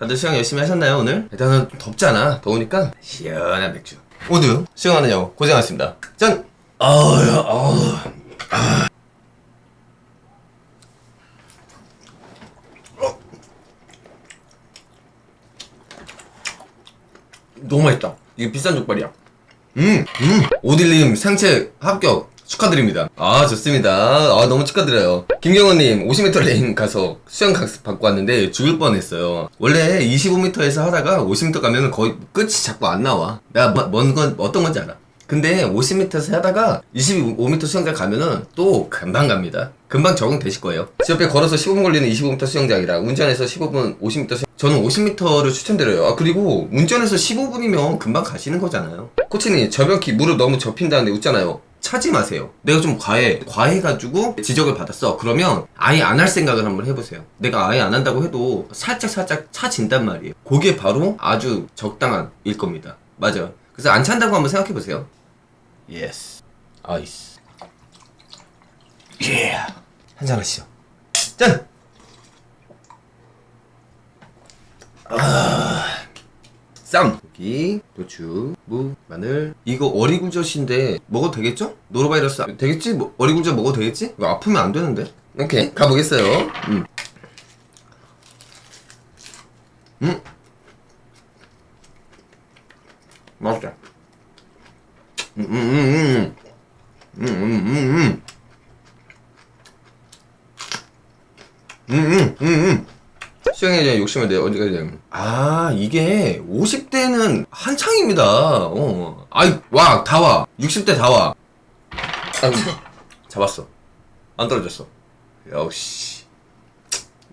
다들 수영 열심히 하셨나요 오늘? 일단은 좀 덥잖아 더우니까 시원한 맥주 모두 수영하느냐고 고생하셨습니다 짠! 아우야 아우 너무 맛있다. 이게 비싼 족발이야. 음, 음. 오딜님 생체 합격 축하드립니다. 아, 좋습니다. 아, 너무 축하드려요. 김경호님, 50m 레인 가서 수영 강습 받고 왔는데 죽을 뻔 했어요. 원래 25m에서 하다가 50m 가면 거의 끝이 자꾸 안 나와. 내가 뭐- 뭔 건, 어떤 건지 알아. 근데 50m에서 하다가 25m 수영장 가면은 또 금방 갑니다. 금방 적응되실 거예요. 집 옆에 걸어서 15분 걸리는 25m 수영장이랑 운전해서 15분 50m 수영... 저는 50m를 추천드려요. 아 그리고 운전해서 15분이면 금방 가시는 거잖아요. 코치님 저병키 무릎 너무 접힌다는데 웃잖아요. 차지 마세요. 내가 좀 과해. 과해가지고 지적을 받았어. 그러면 아예 안 할 생각을 한번 해보세요. 내가 아예 안 한다고 해도 살짝 살짝 차진단 말이에요. 그게 바로 아주 적당한 일 겁니다. 맞아요. 그래서 안 찬다고 한번 생각해보세요. 예스. 아이스. 예. 한잔 하시죠. 짠! 아. 쌈! 고추, 무, 마늘. 이거 어리굴젓인데 먹어도 되겠죠? 노로바이러스 되겠지? 뭐, 어리굴젓 먹어도 되겠지? 이거 아프면 안 되는데. 오케이 가보겠어요. 음. 음. 맛있다. 음, 음, 음, 음. 음, 음, 음, 음. 음, 음, 음, 음. 음. 수영에 대한 욕심을 내 언제까지 되냐면 아 이게 50 대는 한창입니다 어 아이 와 다 와 60대 다 와 아이고 잡았어 안 떨어졌어 역시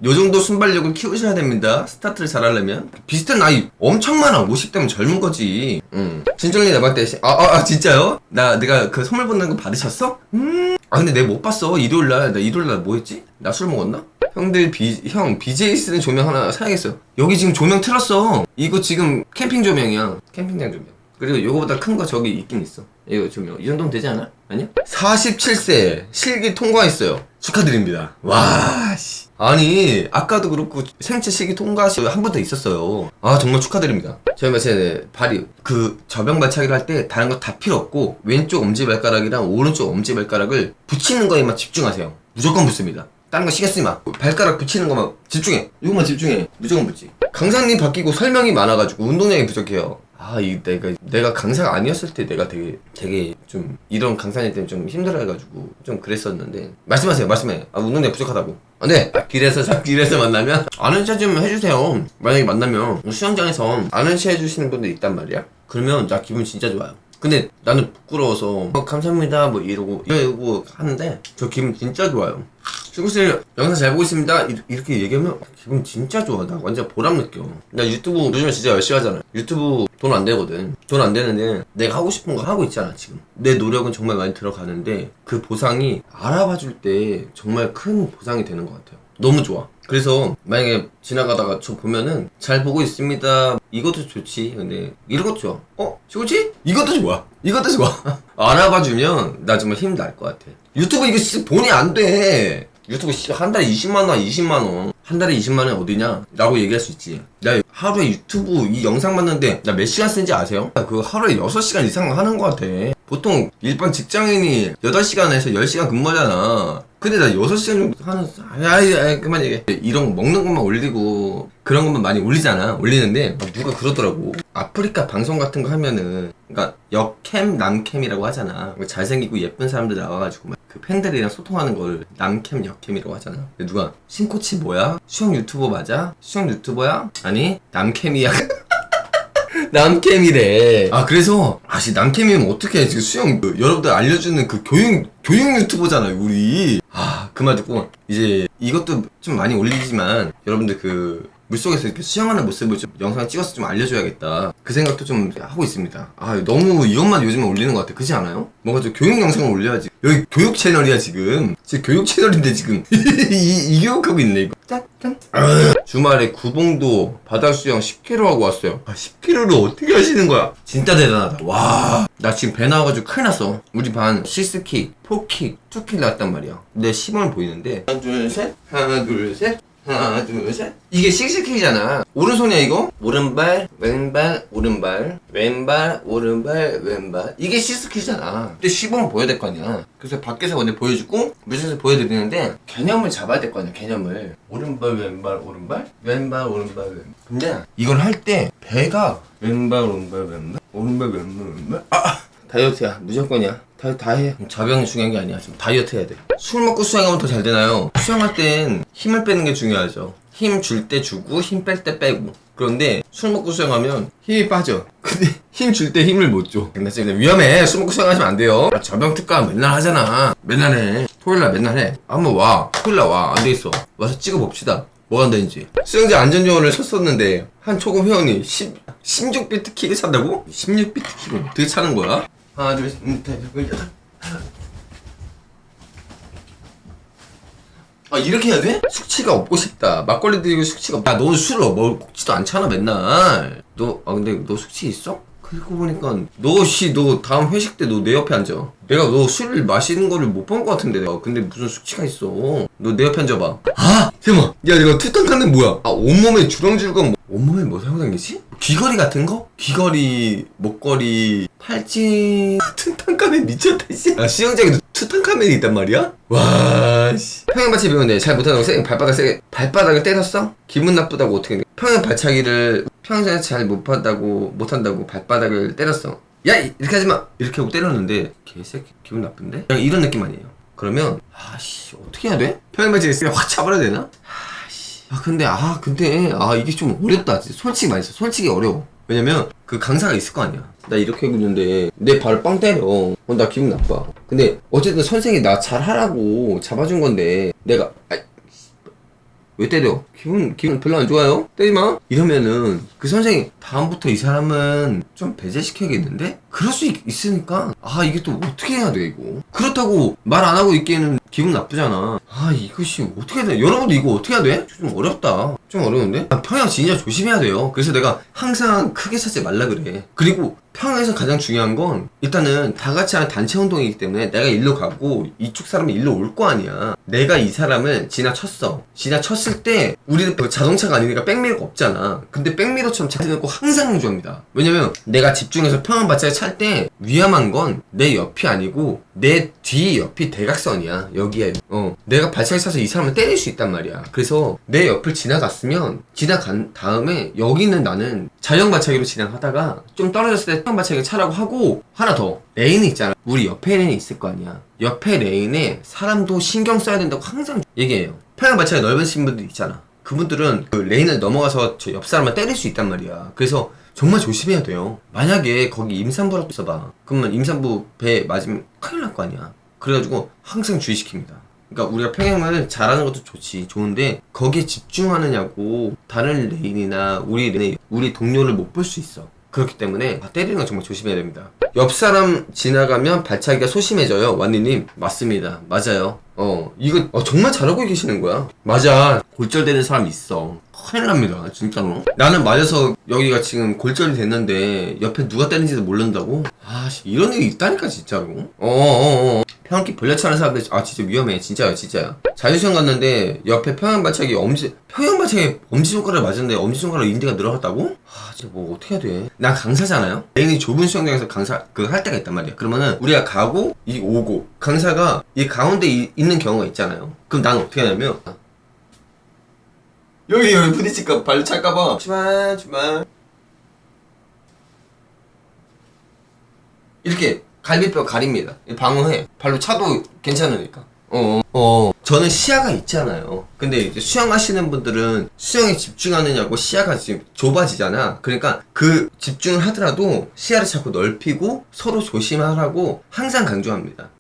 요 정도 순발력을 키우셔야 됩니다. 스타트를 잘하려면. 비슷한 나이 엄청 많아. 50대면 젊은 거지. 응. 진정리 시- 아, 아, 아, 진짜요? 나, 내가 그 선물 받는 거 받으셨어? 음. 아, 근데 내가 못 봤어. 일요일날. 나 일요일날 뭐 했지? 나 술 먹었나? 형들 비, 형, BJ 쓰는 조명 하나 사야겠어요. 여기 지금 조명 틀었어. 이거 지금 캠핑 조명이야. 캠핑장 조명. 그리고 요거보다 큰 거 저기 있긴 있어. 이거 조명. 이 정도면 되지 않아? 아니야? 47세. 실기 통과했어요. 축하드립니다. 와, 씨. 아니, 아까도 그렇고 생체 실기 통과시 한 번 더 있었어요. 아, 정말 축하드립니다. 저희 마치 발이 그 저병 발차기를 할 때 다른 거 다 필요 없고 왼쪽 엄지 발가락이랑 오른쪽 엄지 발가락을 붙이는 거에만 집중하세요. 무조건 붙습니다. 다른 거 신경 쓰지 마. 발가락 붙이는 거만 집중해. 이것만 집중해. 무조건 붙지. 강사님 바뀌고 설명이 많아가지고 운동량이 부족해요. 아, 이 내가 내가 강사가 아니었을 때 내가 되게 되게 좀 이런 강사님 때문에 좀 힘들어해가지고 좀 그랬었는데 말씀하세요, 말씀해. 아, 운동량 부족하다고. 아, 네. 아, 길에서 자 길에서 만나면 아는 체 좀 해주세요. 만약에 만나면 수영장에서 아는 체 해주시는 분들 있단 말이야. 그러면 나 기분 진짜 좋아요. 근데 나는 부끄러워서 어, 감사합니다 뭐 이러고 이러고 하는데 저 기분 진짜 좋아요. 친구들 영상 잘 보고 있습니다. 이- 이렇게 얘기하면 기분 진짜 좋아. 나 완전 보람 느껴. 나 유튜브 요즘에 진짜 열심히 하잖아. 유튜브 돈 안 되거든. 돈 안 되는데 내가 하고 싶은 거 하고 있잖아 지금. 내 노력은 정말 많이 들어가는데 그 보상이 알아봐 줄 때 정말 큰 보상이 되는 것 같아요. 너무 좋아. 그래서 만약에 지나가다가 저 보면은 잘 보고 있습니다. 이것도 좋지. 근데 이런 것도 좋아. 어? 좋지? 이것도 좋아. 이것도 좋아. 알아봐 주면 나 정말 힘 날 것 같아. 유튜브 이거 진짜 돈이 안 돼. 유튜브 씨, 한 달에 20만 원, 20만 원. 한 달에 20만 원 어디냐? 라고 얘기할 수 있지. 나 하루에 유튜브 이 영상 봤는데 나 몇 시간 쓰는지 아세요? 나 그거 하루에 6시간 이상 하는 것 같아. 보통 일반 직장인이 8시간에서 10시간 근무하잖아. 근데 나 6시간 정도 하는, 아이, 아이, 그만 얘기해. 이런 거 먹는 것만 올리고, 그런 것만 많이 올리잖아. 올리는데, 막 누가 그러더라고. 아프리카 방송 같은 거 하면은, 그니까, 역캠, 남캠이라고 하잖아. 뭐 잘생기고 예쁜 사람들 나와가지고, 막 그 팬들이랑 소통하는 걸 남캠, 역캠이라고 하잖아. 근데 누가, 신코치 뭐야? 수영 유튜버 맞아? 수영 유튜버야? 아니, 남캠이야. 남캠이래. 아 그래서 아씨 남캠이면 어떻게 지금 수영 그, 여러분들 알려주는 그 교육 교육 유튜버잖아요 우리. 아그말 듣고 이제 이것도 좀 많이 올리지만 여러분들 그 물속에서 이렇게 수영하는 모습을 좀 영상 찍어서 좀 알려줘야겠다. 그 생각도 좀 하고 있습니다. 아 너무 이것만 요즘에 올리는 것 같아. 그렇지 않아요? 뭔가 좀 교육 영상을 올려야지. 여기 교육 채널이야 지금. 지금 교육 채널인데 지금 이, 이 교육하고 있네 이거. 짠짠. 주말에 구봉도 바다 수영 10km 하고 왔어요. 아, 10km를 어떻게 하시는 거야? 진짜 대단하다. 와. 나 지금 배 나와가지고 큰일 났어. 우리 반 시스킥, 포킥, 투킥 나왔단 말이야. 내 시범을 보이는데. 하나, 둘, 셋. 하나, 둘, 셋. 하나 둘셋. 이게 씩씩해잖아. 오른손이야 이거? 오른발 왼발 오른발. 왼발 오른발 왼발. 이게 씩씩해잖아. 근데 시범을 보여야 될 거 아니야. 그래서 밖에서 먼저 보여주고 무대에서 보여드리는데 개념을 잡아야 될 거 아니야 개념을. 오른발 왼발 오른발. 왼발 오른발 왼발. 근데 이걸 할 때 배가 왼발 오른발 왼발 오른발 왼발 왼발. 아 다이어트야 무조건이야 다, 다 해. 자병이 중요한 게 아니야. 지금 다이어트 해야 돼. 술 먹고 수영하면 더 잘 되나요? 수영할 땐 힘을 빼는 게 중요하죠. 힘 줄 때 주고 힘 뺄 때 빼고. 그런데 술 먹고 수영하면 힘이 빠져. 근데 힘 줄 때 힘을 못 줘. 근데 진짜 위험해. 술 먹고 수영하시면 안 돼요. 아, 자병 특가 맨날 하잖아. 맨날 해. 토요일날 맨날 해. 한번 와. 토요일날 와. 안돼 있어. 와서 찍어봅시다. 뭐가 안 되는지. 수영장 안전요원을 쳤었는데 한 초급 회원이 10, 16비트 킥을 찬다고? 16비트 킥을 어떻게 차는 거야? 하나 둘셋. 넷, 여섯 아 이렇게 해야 돼? 숙취가 없고 싶다. 막걸리 드리고 숙취가 없다. 너 술을 먹지도 않잖아 맨날. 너 아 근데 너 숙취 있어? 그리고 보니까 너씨너 다음 회식 때 너 내 옆에 앉아. 내가 너 술을 마시는 거를 못 본 것 같은데 내가. 근데 무슨 숙취가 있어. 너 내 옆에 앉아봐. 아! 대박 야 이거 투탕카멘 뭐야? 아 온몸에 주렁주렁 뭐, 온몸에 뭐 다니지? 귀걸이 같은 거? 귀걸이 목걸이 팔찌 투탕카멘 미쳤다 씨 아, 수영장에도 투탕카멘이 있단 말이야? 와 씨 평행 발차기 배우는데 잘 못한다고 세 발바닥 세게 발바닥을 때렸어? 기분 나쁘다고 어떻게 돼? 평행 발차기를 평행에서 잘 못한다고 못한다고 발바닥을 때렸어 야 이- 이렇게 하지 마 이렇게 하고 때렸는데 개새끼 기분 나쁜데? 그냥 이런 느낌 아니에요 그러면 아씨 어떻게 해야 돼? 발차기 세게 확 차버려야 되나? 아 근데 아 근데 아 이게 좀 어렵다. 솔직히 말해서 솔직히 어려워 왜냐면 그 강사가 있을 거 아니야 나 이렇게 하고 있는데 내 발을 빵 때려 어, 나 기분 나빠 근데 어쨌든 선생이 나 잘하라고 잡아준 건데 내가 아이, 왜 때려? 기분 기분 별로 안 좋아요? 때리지 마. 이러면은 그 선생이 다음부터 이 사람은 좀 배제시켜야겠는데? 그럴 수 있, 있으니까 아 이게 또 어떻게 해야 돼 이거? 그렇다고 말 안 하고 있기에는 기분 나쁘잖아. 아 이것이 어떻게 해야 돼? 여러분도 이거 어떻게 해야 돼? 좀 어렵다. 좀 어려운데? 아, 평양 진짜 조심해야 돼요. 그래서 내가 항상 크게 찾지 말라 그래. 그리고 평양에서 가장 중요한 건 일단은 다 같이 하는 단체 운동이기 때문에 내가 일로 가고 이쪽 사람이 일로 올 거 아니야. 내가 이 사람을 지나쳤어. 지나쳤을 때 우리는 그 자동차가 아니니까 백미러가 없잖아. 근데 백미러처럼 잘 해놓고 항상 강조합니다. 왜냐면 내가 집중해서 평양 발차기 찰때 위험한 건 내 옆이 아니고 내 뒤 옆이 대각선이야. 여기에. 어. 내가 발차기 차서 이 사람을 때릴 수 있단 말이야. 그래서 내 옆을 지나갔으면 지나간 다음에 여기는 나는 자영 발차기로 진행하다가 좀 떨어졌을 때평 발차기 차라고 하고 하나 더 레인이 있잖아. 우리 옆에 레인이 있을 거 아니야. 옆에 레인에 사람도 신경 써야 된다고 항상 얘기해요. 평양 발차기 넓으신 분들 있잖아. 그분들은 그 레인을 넘어가서 저 옆 사람을 때릴 수 있단 말이야. 그래서 정말 조심해야 돼요. 만약에 거기 임산부라고 써봐. 그러면 임산부 배 맞으면 큰일 날 거 아니야. 그래가지고 항상 주의시킵니다. 그러니까 우리가 평행을 잘하는 것도 좋지 좋은데 거기에 집중하느냐고 다른 레인이나 우리 레인 우리 동료를 못 볼 수 있어. 그렇기 때문에 아, 때리는 건 정말 조심해야 됩니다. 옆 사람 지나가면 발차기가 소심해져요 완니님. 맞습니다. 맞아요. 어 이거 어, 정말 잘하고 계시는 거야. 맞아. 골절되는 사람 있어. 큰일 납니다 진짜로. 나는 맞아서 여기가 지금 골절이 됐는데 옆에 누가 때리는지도 모른다고? 아 씨, 이런 일이 있다니까 진짜로. 어어어 평양기 벌려차는 사람들 아 진짜 위험해. 진짜요 진짜야 자유수영 갔는데 옆에 평양 발차기 엄지 평양 발차기 엄지손가락을 맞았는데 엄지손가락 인대가 늘어갔다고? 아 진짜 뭐 어떻게 해야 돼 난 강사잖아요. 레인이 좁은 수영장에서 강사 그 할 때가 있단 말이야. 그러면은 우리가 가고 이 오고 강사가 이 가운데 이- 있는 경우가 있잖아요. 그럼 나는 어떻게 하냐면 여기 여기 부딪힐까 발로 찰까봐. 주말 주말. 이렇게 갈비뼈 가립니다. 방어해. 발로 차도 괜찮으니까. 어, 어, 어, 저는 시야가 있잖아요. 근데 이제 수영하시는 분들은 수영에 집중하느냐고 시야가 지금 좁아지잖아. 그러니까 그 집중을 하더라도 시야를 자꾸 넓히고 서로 조심하라고 항상 강조합니다.